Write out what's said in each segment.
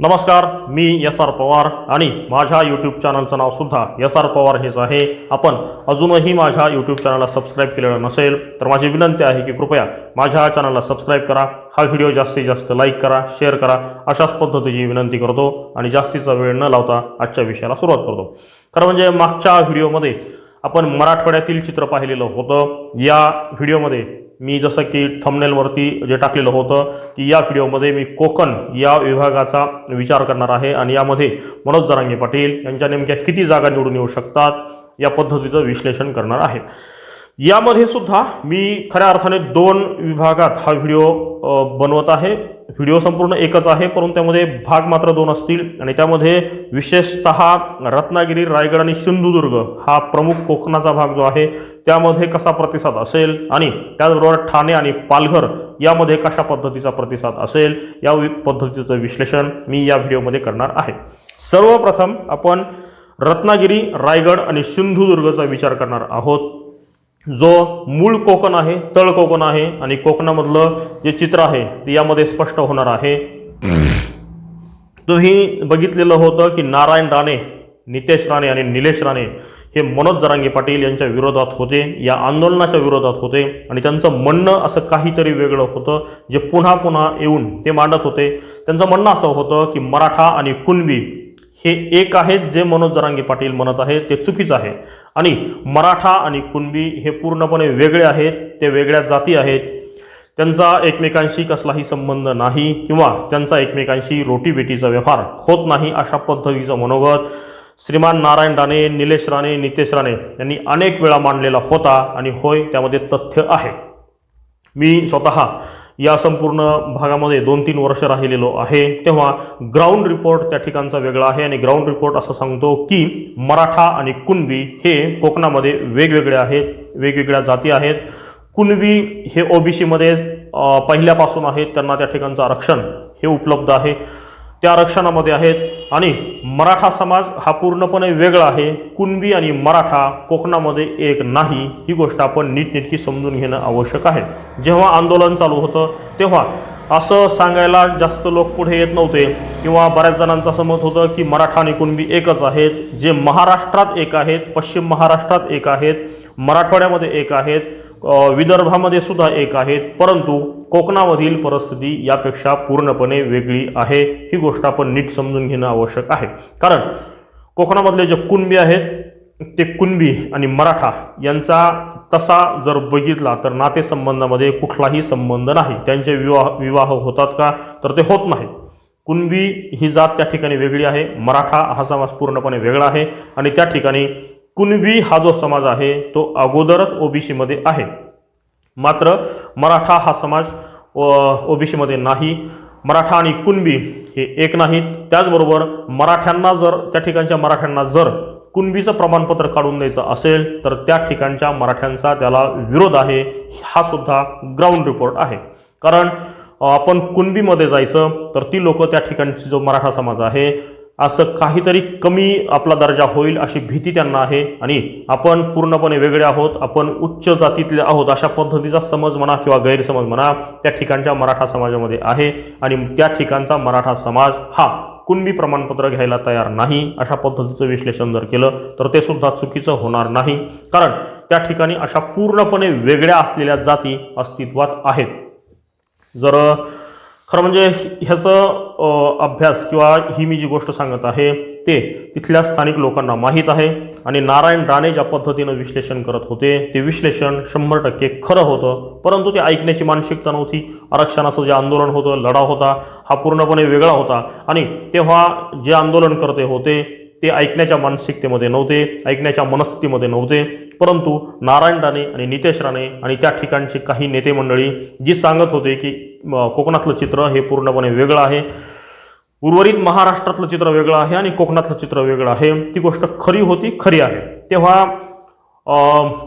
नमस्कार मी S R Pawar आणि माझ्या यूट्यूब चॅनलचं नावसुद्धा एस आर पवार हेच आहे. आपण अजूनही माझ्या यूट्यूब चॅनलला सबस्क्राईब केलेलं नसेल तर माझी विनंती आहे की कृपया माझ्या चॅनलला सबस्क्राईब करा. हा व्हिडिओ जास्तीत जास्त लाईक करा शेअर करा. अशाच पद्धतीची विनंती करतो आणि जास्तीचा वेळ न लावता आजच्या विषयाला सुरुवात करतो. खरं म्हणजे मागच्या व्हिडिओमध्ये आपण मराठवाड्यातील चित्र पाहिलेलं होतं. या व्हिडिओमध्ये मी जसं की थंबनेलवरती जे टाकलेलं होतं की या व्हिडिओमध्ये मी कोकण या विभागाचा विचार करणार आहे आणि यामध्ये मनोज जरांगे पाटील यांच्या नेमक्या किती जागा निवडून येऊ शकतात या पद्धतीचं विश्लेषण करणार आहे. यामध्ये सुद्धा मी खऱ्या अर्थाने दोन विभागात हा व्हिडिओ बनवत आहे. व्हिडिओ संपूर्ण एकच आहे परंतु त्यामध्ये भाग मात्र दोन असतील. आणि त्यामध्ये विशेषत रत्नागिरी रायगड आणि सिंधुदुर्ग हा प्रमुख कोकणाचा भाग जो आहे त्यामध्ये कसा प्रतिसाद असेल आणि त्याचबरोबर ठाणे आणि पालघर यामध्ये कशा पद्धतीचा प्रतिसाद असेल या वि- पद्धतीचं विश्लेषण मी या व्हिडिओमध्ये करणार आहे. सर्वप्रथम आपण रत्नागिरी रायगड आणि सिंधुदुर्गचा विचार करणार आहोत. जो मूळ कोकण आहे तळ कोकण आहे आणि कोकणामधलं जे चित्र आहे ते यामध्ये स्पष्ट होणार आहे. तुम्ही बघितलेलं होतं की नारायण राणे नितेश राणे आणि निलेश राणे हे मनोज जरांगे पाटील यांच्या विरोधात होते या आंदोलनाच्या विरोधात होते आणि त्यांचं म्हणणं असं काहीतरी वेगळं होतं जे पुन्हा पुन्हा येऊन ते मांडत होते. त्यांचं म्हणणं असं होतं की मराठा आणि कुणबी हे एक आहेत जे मनोज जरांगे पाटील म्हणत आहे ते चुकीचं आहे. आणि मराठा आणि कुणबी हे पूर्णपणे वेगळे आहेत ते वेगळ्या जाती आहेत. त्यांचा एकमेकांशी कसलाही संबंध नाही किंवा त्यांचा एकमेकांशी रोटीबेटीचा व्यवहार होत नाही अशा पद्धतीचं मनोगत श्रीमान नारायण राणे निलेश राणे नितेश राणे यांनी अनेक वेळा मांडलेला होता आणि होय त्यामध्ये तथ्य आहे. मी स्वतः या संपूर्ण भागामध्ये दोन तीन वर्ष राहिलेलो आहे. तेव्हा ग्राउंड रिपोर्ट त्या ठिकाणचा वेगळा आहे आणि ग्राउंड रिपोर्ट असं सांगतो की मराठा आणि कुणबी हे कोकणामध्ये वेगवेगळे आहेत वेगवेगळ्या जाती आहेत. कुणबी हे ओबीसीमध्ये पहिल्यापासून आहेत त्यांना त्या ठिकाणचं आरक्षण हे उपलब्ध आहे. त्या आरक्षणामध्ये आहेत. आणि मराठा समाज हा पूर्णपणे वेगळा आहे. कुणबी आणि मराठा कोकणामध्ये एक नाही. ही गोष्ट आपण नीटनेटकी समजून घेणं आवश्यक आहे. जेव्हा आंदोलन चालू होतं तेव्हा असं सांगायला जास्त लोक पुढे येत नव्हते. किंवा बऱ्याच जणांचं असं मत होतं की मराठा आणि कुणबी एकच आहेत. जे महाराष्ट्रात एक आहेत पश्चिम महाराष्ट्रात एक आहेत मराठवाड्यामध्ये एक आहेत विदर्भामध्ये सुद्धा एक आहेत. परंतु कोकणामधील परिस्थिती यापेक्षा पूर्णपणे वेगळी आहे. ही गोष्ट आपण नीट समजून घेणं आवश्यक आहे. कारण कोकणामधले जे कुणबी आहेत ते कुणबी आणि मराठा यांचा तसा जर बघितला तर नातेसंबंधामध्ये कुठलाही संबंध नाही. त्यांचे विवाह विवाह होतात का? तर ते होत नाही. कुणबी ही जात त्या ठिकाणी वेगळी आहे. मराठा हा समाज पूर्णपणे वेगळा आहे. आणि त्या ठिकाणी कुणबी हा जो समाज आहे तो अगोदरच ओबीसीमध्ये आहे. मात्र मराठा हा समाज ओबीसीमध्ये नाही. मराठा आणि कुणबी हे एक नाहीत. त्याचबरोबर मराठ्यांना जर त्या ठिकाणच्या मराठ्यांना जर कुणबीचं प्रमाणपत्र काढून द्यायचं असेल तर त्या ठिकाणच्या मराठ्यांचा त्याला विरोध आहे हा सुद्धा ग्राउंड रिपोर्ट आहे. कारण आपण कुणबीमध्ये जायचं तर ती लोक त्या ठिकाणची जो मराठा समाज आहे असं काहीतरी कमी आपला दर्जा होईल अशी भीती त्यांना आहे. आणि आपण पूर्णपणे वेगळे आहोत आपण उच्च जातीतले आहोत अशा पद्धतीचा समज म्हणा किंवा गैरसमज म्हणा त्या ठिकाणच्या मराठा समाजामध्ये आहे. आणि त्या ठिकाणचा मराठा समाज हा कुणबी प्रमाणपत्र घ्यायला तयार नाही अशा पद्धतीचं विश्लेषण जर केलं तर ते सुद्धा चुकीचं होणार नाही. कारण त्या ठिकाणी अशा पूर्णपणे वेगळ्या असलेल्या जाती अस्तित्वात आहेत. जर खरं म्हणजे ह्याचं अभ्यास किंवा ही मी जी गोष्ट सांगत आहे ते तिथल्या स्थानिक लोकांना माहीत आहे आणि नारायण राणे ज्या पद्धतीनं विश्लेषण करत होते ते विश्लेषण शंभर टक्के खरं होतं. परंतु ते ऐकण्याची मानसिकता नव्हती. आरक्षणाचं जे आंदोलन होतं लढा होता हा पूर्णपणे वेगळा होता. आणि तेव्हा जे आंदोलनकर्ते होते ते ऐकण्याच्या मानसिकतेमध्ये नव्हते ऐकण्याच्या मनस्थितीमध्ये नव्हते. परंतु नारायण राणे आणि नितेश राणे आणि त्या ठिकाणची काही नेते मंडळी जी सांगत होते की कोकणातलं चित्र हे पूर्णपणे वेगळं आहे. उर्वरित महाराष्ट्रातलं चित्र वेगळं आहे आणि कोकणातलं चित्र वेगळं आहे. ती गोष्ट खरी होती खरी आहे. तेव्हा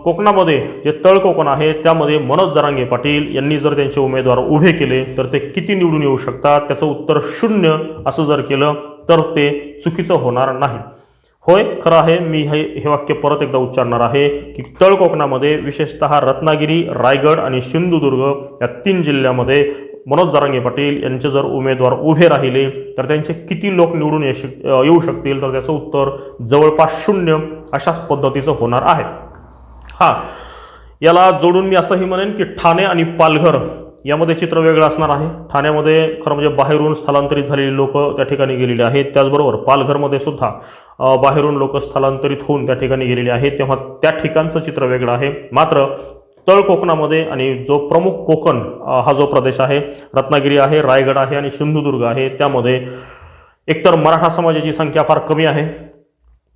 कोकणामध्ये जे तळ कोकण आहे त्यामध्ये मनोज जरांगे पाटील यांनी जर त्यांचे उमेदवार उभे केले तर ते किती निवडून येऊ शकतात? त्याचं उत्तर शून्य असं जर केलं तर ते चुकीचं होणार नाही. होय खरं आहे मी हे हे वाक्य परत एकदा उच्चारणार आहे की तळ कोकणामध्ये विशेषतः रत्नागिरी रायगड आणि सिंधुदुर्ग या तीन जिल्ह्यामध्ये मनोज जरांगे पाटील यांचे जर उमेदवार उभे राहिले तर त्यांचे किती लोक निवडून येऊ शक येऊ शकतील? तर त्याचं उत्तर जवळपास शून्य अशाच पद्धतीचं होणार आहे. हां याला जोडून मी असंही म्हणेन की ठाणे आणि पालघर यामध्ये चित्र वेगळं असणार आहे. ठाण्यामध्ये खरं म्हणजे बाहेरून स्थलांतरित झालेली लोक त्या ठिकाणी गेलेली आहेत. त्याचबरोबर पालघरमध्ये सुद्धा बाहेरून लोक स्थलांतरित होऊन त्या ठिकाणी गेलेली आहेत. तेव्हा त्या ठिकाणचं चित्र वेगळं आहे. मात्र तळ कोकणामध्ये आणि जो प्रमुख कोकण हा जो प्रदेश आहे रत्नागिरी आहे रायगड आहे आणि सिंधुदुर्ग आहे त्यामध्ये एकतर मराठा समाजाची संख्या फार कमी आहे.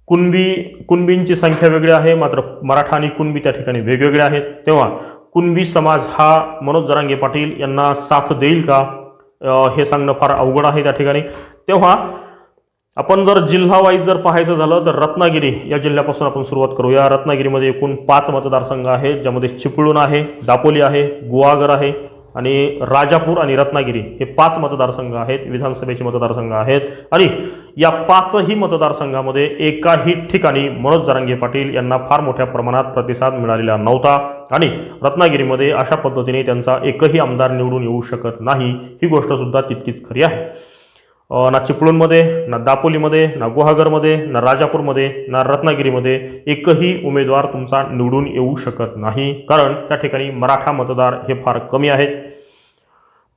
कुणबी कुणबींची संख्या वेगळी आहे मात्र मराठा आणि कुणबी त्या ठिकाणी वेगवेगळ्या आहेत. तेव्हा कुणबी समाज हा मनोज जरांगे पाटील यांना साथ देईल का? हे सांगणं फार अवघड आहे त्या ठिकाणी. तेव्हा आपण जर जिल्हा वाईज जर पाहायचं झालं तर रत्नागिरी या जिल्ह्यापासून आपण सुरुवात करूया. रत्नागिरीमध्ये एकूण पाच मतदारसंघ आहेत ज्यामध्ये चिपळूण आहे दापोली आहे गुहागर आहे. आणि राजापूर आणि रत्नागिरी हे पाच मतदारसंघ आहेत विधानसभेचे मतदारसंघ आहेत. आणि या पाचही मतदारसंघामध्ये एकाही ठिकाणी मनोज जरांगे पाटील यांना फार मोठ्या प्रमाणात प्रतिसाद मिळालेला नव्हता. आणि रत्नागिरीमध्ये अशा पद्धतीने त्यांचा एकही आमदार निवडून येऊ शकत नाही ही गोष्टसुद्धा तितकीच खरी आहे. ना चिपळूणमध्ये ना दापोलीमध्ये ना गुहागरमध्ये ना राजापूरमध्ये ना रत्नागिरीमध्ये एकही उमेदवार तुमचा निवडून येऊ शकत नाही. कारण त्या ठिकाणी मराठा मतदार हे फार कमी आहेत.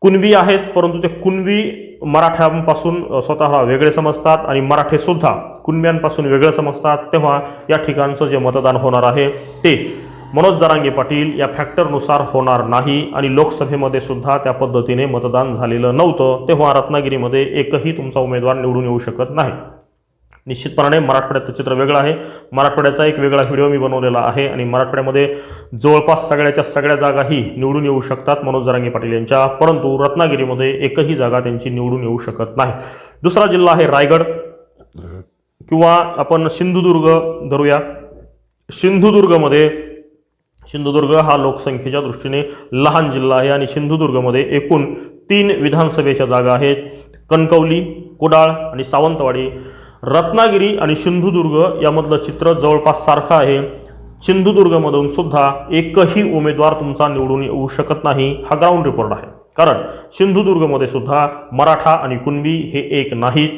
कुणबी आहेत परंतु ते कुणबी मराठ्यांपासून स्वतःला वेगळे समजतात आणि मराठेसुद्धा कुणब्यांपासून वेगळे समजतात तेव्हा या ठिकाणचं जे मतदान होणार आहे ते मनोज जरांगे पाटील या फॅक्टरनुसार होणार नाही आणि लोकसभेमध्ये सुद्धा त्या पद्धतीने मतदान झालेलं नव्हतं तेव्हा रत्नागिरीमध्ये एकही तुमचा उमेदवार निवडून येऊ शकत नाही. निश्चितपणाने मराठवाड्याचं चित्र वेगळं आहे. मराठवाड्याचा एक वेगळा व्हिडिओ मी बनवलेला आहे आणि मराठवाड्यामध्ये जवळपास सगळ्याच्या सगळ्या जागाही निवडून येऊ शकतात मनोज जरांगे पाटील यांच्या परंतु रत्नागिरीमध्ये एकही जागा त्यांची निवडून येऊ शकत नाही. दुसरा जिल्हा आहे रायगड. किंवा आपण सिंधुदुर्ग धरूया. सिंधुदुर्गमध्ये सिंधुदुर्ग हा लोकसंख्येच्या दृष्टीने लहान जिल्हा आहे आणि सिंधुदुर्गमध्ये एकूण तीन विधानसभेच्या जागा आहेत. कणकवली कुडाळ आणि सावंतवाडी. रत्नागिरी आणि सिंधुदुर्ग यामधलं चित्र जवळपास सारखं आहे. सिंधुदुर्गमधून सुद्धा एकही उमेदवार तुमचा निवडून येऊ शकत नाही हा ग्राउंड रिपोर्ट आहे. कारण सिंधुदुर्गमध्ये सुद्धा मराठा आणि कुणबी हे एक नाहीत.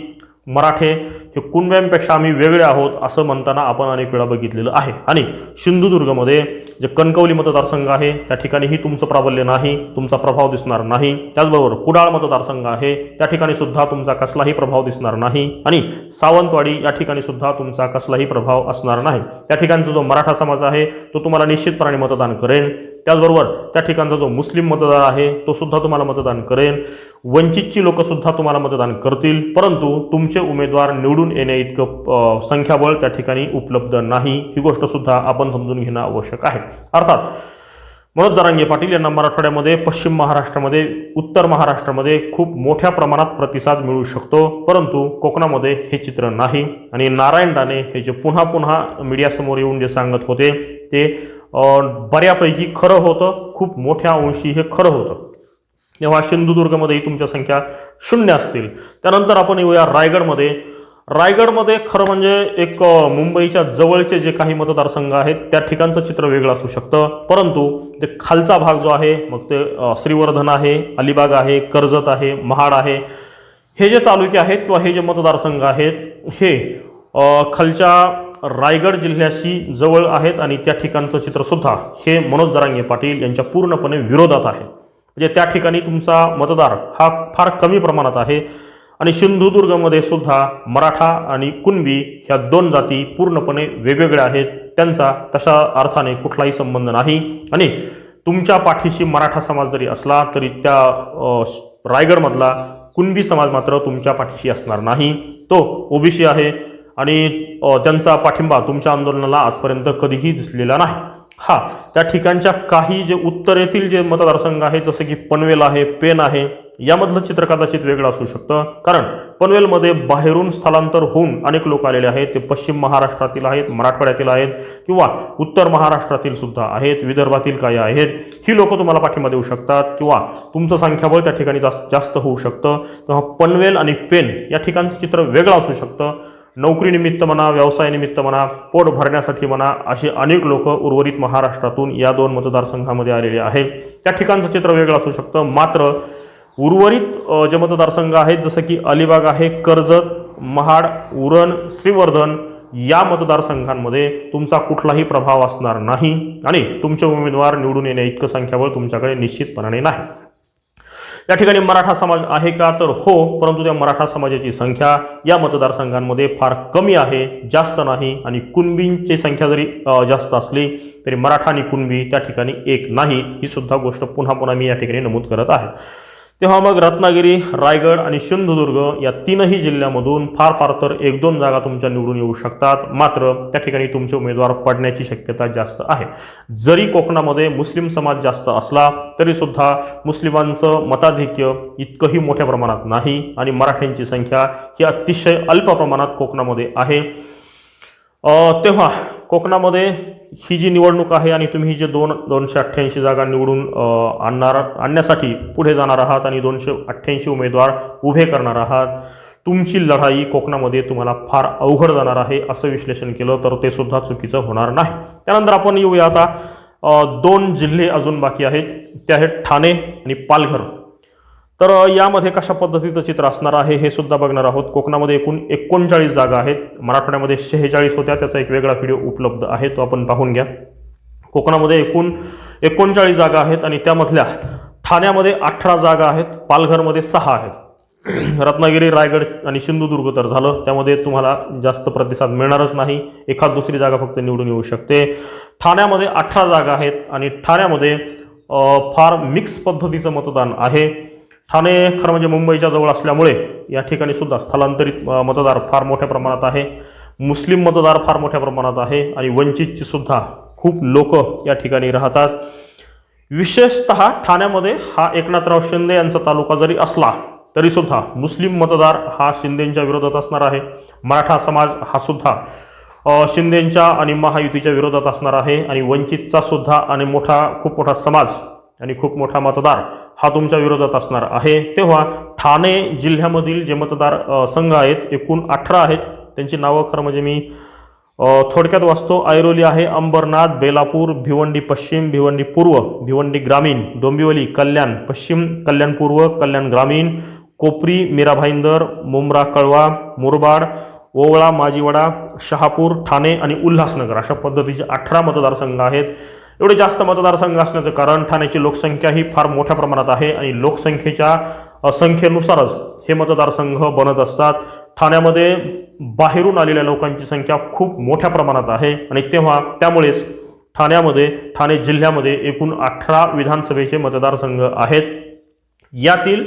मराठे हे कुणब्यांपेक्षा आम्ही वेगळे आहोत असं म्हणताना आपण अनेक वेळा बघितलेलं आहे. आणि सिंधुदुर्गमध्ये जे कणकवली मतदारसंघ आहे त्या ठिकाणीही तुमचं प्राबल्य नाही तुमचा प्रभाव दिसणार नाही. त्याचबरोबर कुडाळ मतदारसंघ आहे त्या ठिकाणी सुद्धा तुमचा कसलाही प्रभाव दिसणार नाही. आणि सावंतवाडी या ठिकाणी सुद्धा तुमचा कसलाही प्रभाव असणार नाही. त्या ठिकाणचा जो मराठा समाज आहे तो तुम्हाला निश्चितपणे मतदान करेन त्याचबरोबर त्या ठिकाणचा जो मुस्लिम मतदार आहे तो सुद्धा तुम्हाला मतदान करेन वंचितची लोकंसुद्धा तुम्हाला मतदान करतील. परंतु तुमचे उमेदवार निवडून येण्या इतकं संख्याबळ त्या ठिकाणी उपलब्ध नाही. ही गोष्ट सुद्धा आपण समजून घेणं आवश्यक आहे. अर्थात मनोज जरांगे पाटील यांना मराठवाड्यामध्ये पश्चिम महाराष्ट्रामध्ये उत्तर महाराष्ट्रामध्ये खूप मोठ्या प्रमाणात प्रतिसाद मिळू शकतो. परंतु कोकणामध्ये हे चित्र नाही. आणि नारायण राणे हे जे पुन्हा पुन्हा मीडियासमोर येऊन जे सांगत होते ते बऱ्यापैकी खरं होतं. खूप मोठ्या अंशी हे खरं होतं. तेव्हा सिंधुदुर्गमध्येही तुमच्या संख्या शून्य असतील. त्यानंतर आपण येऊया रायगडमध्ये. रायगडमध्ये खरं म्हणजे एक मुंबईच्या जवळचे जे काही मतदारसंघ आहेत त्या ठिकाणचं चित्र वेगळं असू शकतं. परंतु ते खालचा भाग जो आहे मग ते श्रीवर्धन आहे अलिबाग आहे कर्जत आहे महाड आहे हे जे तालुके आहेत किंवा हे जे मतदारसंघ आहेत हे खालच्या रायगड जिल्ह्याशी जवळ आहेत आणि त्या ठिकाणचं चित्रसुद्धा हे मनोज जरांगे पाटील यांच्या पूर्णपणे विरोधात आहे. म्हणजे त्या ठिकाणी तुमचा मतदार हा फार कमी प्रमाणात आहे. आणि सिंधुदुर्गमध्ये सुद्धा मराठा आणि कुणबी ह्या दोन जाती पूर्णपणे वेगवेगळ्या आहेत. त्यांचा तशा अर्थाने कुठलाही संबंध नाही. आणि तुमच्या पाठीशी मराठा समाज जरी असला तरी त्या रायगडमधला कुणबी समाज मात्र तुमच्या पाठीशी असणार नाही. तो ओबीसी आहे आणि त्यांचा पाठिंबा तुमच्या आंदोलनाला आजपर्यंत कधीही दिसलेला नाही. हा त्या ठिकाणच्या काही जे उत्तरेतील जे मतदारसंघ आहेत जसं की पनवेल आहे पेन आहे यामधलं चित्र कदाचित वेगळं असू शकतं. कारण पनवेलमध्ये बाहेरून स्थलांतर होऊन अनेक लोक आलेले आहेत. ते पश्चिम महाराष्ट्रातील आहेत मराठवाड्यातील आहेत किंवा उत्तर महाराष्ट्रातील सुद्धा आहेत. विदर्भातील काही आहेत. ही लोक तुम्हाला पाठिंबा देऊ शकतात किंवा तुमचं संख्याबळ त्या ठिकाणी जास्त जास्त होऊ शकतं. तेव्हा पनवेल आणि पेन या ठिकाणचं चित्र वेगळं असू शकतं. नोकरीनिमित्त म्हणा व्यवसायानिमित्त म्हणा पोट भरण्यासाठी म्हणा असे अनेक लोक उर्वरित महाराष्ट्रातून या दोन मतदारसंघामध्ये आलेले आहेत. त्या ठिकाणचं चित्र वेगळं असू शकतं. मात्र उर्वरित जे मतदारसंघ आहेत जसं की अलिबाग आहे कर्जत महाड उरण श्रीवर्धन या मतदारसंघांमध्ये तुमचा कुठलाही प्रभाव असणार नाही आणि तुमचे उमेदवार निवडून येण्या इतकं संख्याबळ तुमच्याकडे निश्चितपणाने नाही. या ठिकाणी मराठा समाज आहे का? तर हो परंतु त्या मराठा समाजाची संख्या या मतदारसंघांमध्ये फार कमी आहे जास्त नाही आणि कुणबींची संख्या जरी जास्त असली तरी मराठा आणि कुणबी त्या ठिकाणी एक नाही ही सुद्धा गोष्ट पुन्हा पुन्हा मी या ठिकाणी नमूद करत आहे. तेव्हा मग रत्नागिरी रायगड आणि सिंधुदुर्ग या तीनही जिल्ह्यामधून फार फार तर एक दोन जागा तुमच्या निवडून येऊ शकतात. मात्र त्या ठिकाणी तुमचे उमेदवार पडण्याची शक्यता जास्त आहे. जरी कोकणामध्ये मुस्लिम समाज जास्त असला तरीसुद्धा मुस्लिमांचं मताधिक्य इतकंही मोठ्या प्रमाणात नाही आणि मराठ्यांची संख्या ही अतिशय अल्प प्रमाणात कोकणामध्ये आहे. तेव्हा कोकणामध्ये ही जी निवडणूक आहे आणि तुम्ही जे दोन दोनशे अठ्ठ्याऐंशी जागा निवडून आणणार आणण्यासाठी पुढे जाणार आहात आणि दोनशे अठ्ठ्याऐंशी उमेदवार उभे करणार आहात तुमची लढाई कोकणामध्ये तुम्हाला फार अवघड जाणार आहे असं विश्लेषण केलं तर ते सुद्धा चुकीचं होणार नाही. त्यानंतर आपण येऊया आता दोन जिल्हे अजून बाकी आहेत. ते आहेत ठाणे आणि पालघर. तर यामध्ये कशा पद्धतीचं चित्र असणार आहे हे सुद्धा बघणार आहोत. कोकणामध्ये एकूण एकोणचाळीस जागा आहेत. मराठवाड्यामध्ये शेहेचाळीस होत्या. त्याचा एक वेगळा व्हिडिओ उपलब्ध आहे तो आपण पाहून घ्या. कोकणामध्ये एकूण एकोणचाळीस जागा आहेत आणि त्यामधल्या ठाण्यामध्ये अठरा जागा आहेत. पालघरमध्ये सहा आहेत. रत्नागिरी रायगड आणि सिंधुदुर्ग तर झालं. त्यामध्ये तुम्हाला जास्त प्रतिसाद मिळणारच नाही. एखाद दुसरी जागा फक्त निवडून येऊ शकते. ठाण्यामध्ये अठरा जागा आहेत आणि ठाण्यामध्ये फार मिक्स पद्धतीचं मतदान आहे. ठाणे खरं म्हणजे मुंबईच्या जवळ असल्यामुळे या ठिकाणी सुद्धा स्थलांतरित मतदार फार मोठ्या प्रमाणात आहे. मुस्लिम मतदार फार मोठ्या प्रमाणात आहे आणि वंचितची सुद्धा खूप लोक या ठिकाणी राहतात. विशेषतः ठाण्यामध्ये हा एकनाथराव शिंदे यांचा तालुका जरी असला तरीसुद्धा मुस्लिम मतदार हा शिंदेंच्या विरोधात असणार आहे. मराठा समाज हा सुद्धा शिंदेंच्या आणि महायुतीच्या विरोधात असणार आहे आणि वंचितचा सुद्धा आणि मोठा खूप मोठा समाज आणि खूप मोठा मतदार हा तुमच्या विरोधात असणार आहे. तेव्हा ठाणे जिल्ह्यामधील जे मतदार संघ आहेत एकूण अठरा आहेत. त्यांची नावं खरं म्हणजे मी थोडक्यात वाचतो. ऐरोली आहे अंबरनाथ बेलापूर भिवंडी पश्चिम भिवंडी पूर्व भिवंडी ग्रामीण डोंबिवली कल्याण पश्चिम कल्याण पूर्व कल्याण ग्रामीण कोपरी मीरा भाईंदर मुंब्रा कळवा मुरबाड ओवळा माजीवाडा शहापूर ठाणे आणि उल्हासनगर अशा पद्धतीचे अठरा मतदारसंघ आहेत. एवढे जास्त मतदारसंघ असण्याचं कारण ठाण्याची लोकसंख्या ही फार मोठ्या प्रमाणात आहे आणि लोकसंख्येच्या संख्येनुसारच हे मतदारसंघ बनत असतात. ठाण्यामध्ये बाहेरून आलेल्या लोकांची संख्या खूप मोठ्या प्रमाणात आहे आणि तेव्हा त्यामुळेच ठाण्यामध्ये ठाणे जिल्ह्यामध्ये एकूण अठरा विधानसभेचे मतदारसंघ आहेत. यातील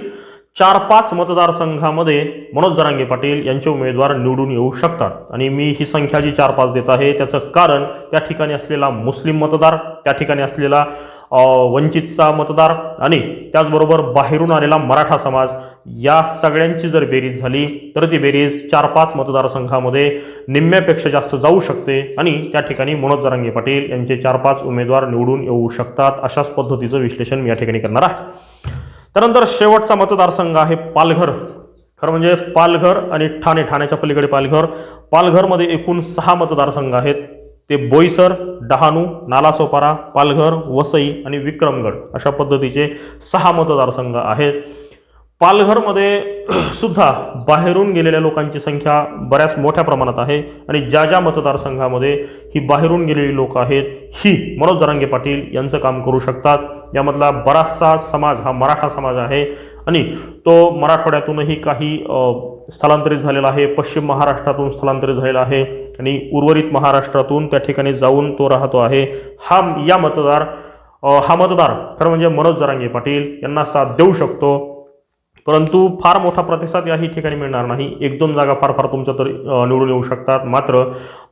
चार पाच मतदारसंघामध्ये मनोज जरांगे पाटील यांचे उमेदवार निवडून येऊ शकतात. आणि मी ही संख्या जी चार पाच देत आहे त्याचं कारण त्या ठिकाणी असलेला मुस्लिम मतदार त्या ठिकाणी असलेला वंचितचा मतदार आणि त्याचबरोबर बाहेरून आलेला मराठा समाज या सगळ्यांची जर बेरीज झाली तर ती बेरीज चार पाच मतदारसंघामध्ये निम्म्यापेक्षा जास्त जाऊ शकते. आणि त्या ठिकाणी मनोज जरांगे पाटील यांचे चार पाच उमेदवार निवडून येऊ शकतात अशाच पद्धतीचं विश्लेषण मी या ठिकाणी करणार आहे. त्यानंतर शेवटचा मतदारसंघ आहे पालघर. खरं म्हणजे पालघर आणि ठाणे ठाण्याच्या पलीकडे पालघर. पालघरमध्ये एकूण सहा मतदारसंघ आहेत. ते बोईसर डहाणू नालासोपारा पालघर वसई आणि विक्रमगड अशा पद्धतीचे सहा मतदारसंघ आहेत. पालघरमध्ये सुद्धा बाहेरून गेलेल्या लोकांची संख्या बऱ्याच मोठ्या प्रमाणात आहे. आणि ज्या ज्या मतदारसंघामध्ये ही बाहेरून गेलेली लोक आहेत ही मनोज जरांगे पाटील यांचं काम करू शकतात. यामधला बराचसा समाज हा मराठा समाज आहे. आणि तो मराठवाड्यातूनही काही स्थलांतरित झालेला आहे. पश्चिम महाराष्ट्रातून स्थलांतरित झालेला आहे. आणि उर्वरित महाराष्ट्रातून त्या ठिकाणी जाऊन तो राहतो आहे. हा या मतदार हा मतदार खरं म्हणजे मनोज जरांगे पाटील यांना साथ देऊ शकतो. परंतु फार मोठा प्रतिसाद याही ठिकाणी मिळणार नाही. एक दोन जागा फार फार तुमच्या तरी निवडून येऊ शकतात. मात्र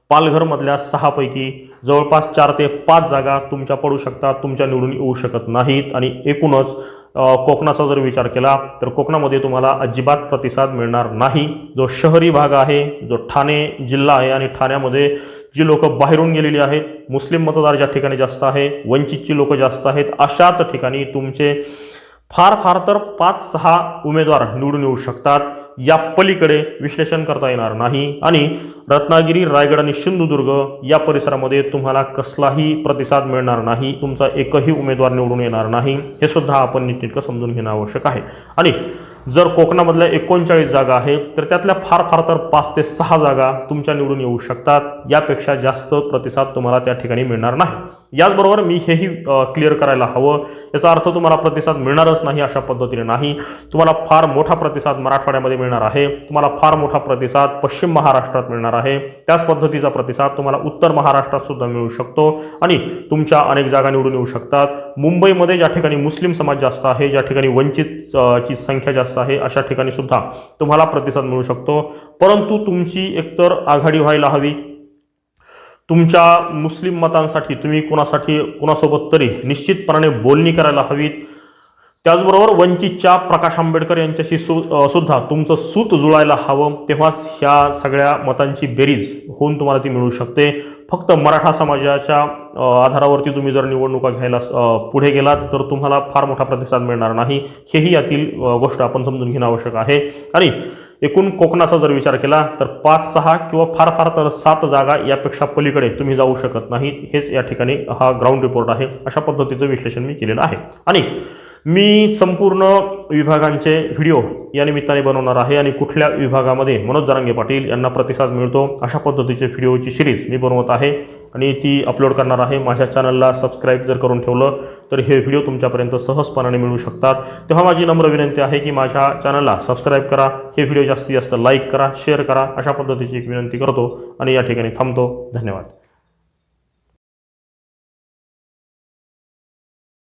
पालघरमधल्या सहापैकी जवळपास चार ते पाच जागा तुमच्या पडू शकतात तुमच्या निवडून येऊ शकत नाहीत. आणि एकूणच कोकणाचा जर विचार केला तर कोकणामध्ये तुम्हाला अजिबात प्रतिसाद मिळणार नाही. जो शहरी भाग आहे जो ठाणे जिल्हा आहे आणि ठाण्यामध्ये जी लोकं बाहेरून गेलेली आहेत मुस्लिम मतदार ज्या ठिकाणी जास्त आहे वंचितची लोकं जास्त आहेत अशाच ठिकाणी तुमचे फार फार तर पाच सहा उमेदवार निवडून येऊ शकतात. या पलीकडे विश्लेषण करता येणार नाही. आणि रत्नागिरी रायगड आणि सिंधुदुर्ग या परिसरामध्ये तुम्हाला कसलाही प्रतिसाद मिळणार नाही. तुमचा एकही उमेदवार निवडून येणार नाही. हे सुद्धा आपण नीटनेटकं समजून घेणं आवश्यक आहे. आणि जर कोकणामधल्या एकोणचाळीस जागा आहेत तर त्यातल्या फार फार तर पाच ते सहा जागा तुमच्या निवडून येऊ शकतात. यापेक्षा जास्त प्रतिसाद तुम्हाला त्या ठिकाणी मिळणार नाही. याचबरोबर मी हेही क्लिअर करायला हवं. याचा अर्थ तुम्हाला प्रतिसाद मिळणारच नाही अशा पद्धतीने नाही. तुम्हाला फार मोठा प्रतिसाद मराठवाड्यामध्ये मिळणार आहे. तुम्हाला फार मोठा प्रतिसाद पश्चिम महाराष्ट्रात मिळणार आहे. त्याच पद्धतीचा प्रतिसाद तुम्हाला उत्तर महाराष्ट्रात सुद्धा मिळू शकतो. आणि तुमच्या अनेक जागा निवडून येऊ शकतात. मुंबईमध्ये ज्या ठिकाणी मुस्लिम समाज जास्त आहे ज्या ठिकाणी वंचित ची संख्या जास्त आहे अशा ठिकाणी सुद्धा तुम्हाला प्रतिसाद मिळू शकतो. परंतु तुमची एकतर आघाडी व्हायला हवी. तुमच्या मुस्लिम मतांसाठी तुम्ही कुणासाठी कुणासोबत तरी निश्चितपणाने बोलणी करायला हवीत. त्याचबरोबर वंचितच्या प्रकाश आंबेडकर यांच्याशी सु सुद्धा तुमचं सूत जुळायला हवं तेव्हाच ह्या सगळ्या मतांची बेरीज होऊन तुम्हाला ती मिळू शकते. फक्त मराठा समाजाच्या आधारावरती तुम्ही जर निवडणुका घ्यायला पुढे गेलात तर तुम्हाला फार मोठा प्रतिसाद मिळणार नाही. हेही यातील गोष्ट आपण समजून घेणं आवश्यक आहे. आणि एकूण कोकणाचा जर विचार केला तर पाच सहा किंवा फार फार तर सात जागा यापेक्षा पलीकडे तुम्ही जाऊ शकत नाहीत. हेच या ठिकाणी हा ग्राउंड रिपोर्ट आहे. अशा पद्धतीचं विश्लेषण मी केलेलं आहे. आणि मी संपूर्ण विभागांचे व्हिडिओ या निमित्ताने बनवणार आहे आणि कुठल्या विभागामध्ये मनोज जरांगे पाटील यांना प्रतिसाद मिळतो अशा पद्धतीचे व्हिडिओची सिरीज मी बनवत आहे आणि ती अपलोड करणार आहे. माझ्या चॅनलला सबस्क्राईब जर करून ठेवलं तर हे व्हिडिओ तुमच्यापर्यंत सहजपणाने मिळू शकतात. तेव्हा माझी नम्र विनंती आहे की माझ्या चॅनलला सबस्क्राईब करा हे व्हिडिओ जास्तीत जास्त लाईक करा शेअर करा अशा पद्धतीची एक विनंती करतो आणि या ठिकाणी थांबतो. धन्यवाद.